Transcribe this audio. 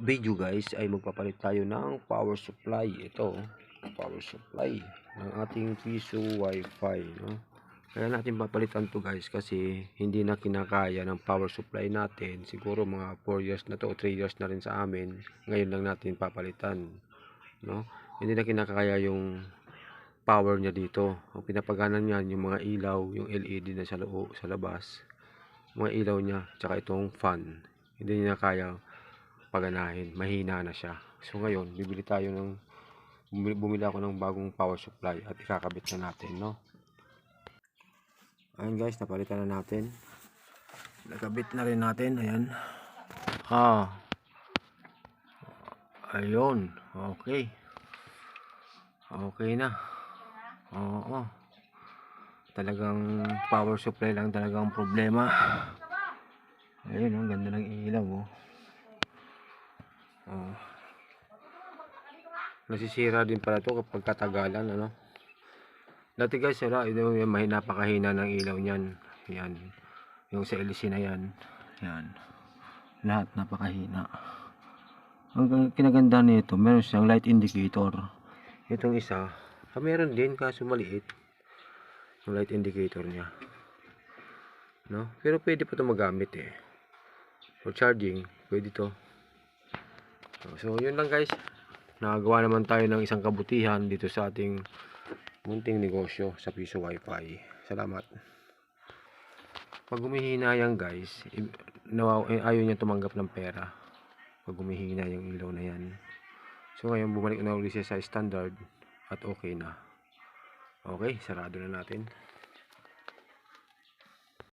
video guys ay magpapalit tayo ng power supply. Ito, power supply ng ating piso wifi. No? Kaya natin papalitan to guys kasi hindi na kinakaya ng power supply natin. Siguro mga 4 years na to o 3 years na rin sa amin. Ngayon lang natin papalitan. No? Hindi na kinakaya yung power niya dito. Ang pinapaganan niyan yung mga ilaw, yung LED na sa loob, sa labas. Mga ilaw niya, tsaka itong fan. Hindi niya kaya paganahin. Mahina na siya. So ngayon, bibili tayo ng bumili, ako ng bagong power supply at ikakabit na natin, no? Ayan guys, napalitan na natin. Nakabit na rin natin, ayan. Ah. Ayun, okay. Okay na. Oo. Talagang power supply lang talagang problema. Ayun, ang ganda ng ilaw, oh. Oh. Nasisira din pala to kapag katagalan, ano? Dati guys, sira, yung may napakahina ng ilaw niyan. Yan. Yung sa LC na yan. Yan. Lahat napakahina. Ang kinaganda nito, meron siyang light indicator. Itong isa, ah, meron din kaso maliit. Yung light indicator niya. No? Pero pwede pa ito magamit eh. For charging, pwede to. So, yun lang guys. Nakagawa naman tayo ng isang kabutihan dito sa ating munting negosyo sa Piso Wi-Fi. Salamat. Pag humihina yan guys, eh, ayaw niya tumanggap ng pera. Pag humihina yung ilaw na yan. So ngayon bumalik na ulit siya sa standard at okay na. Okay, sarado na natin.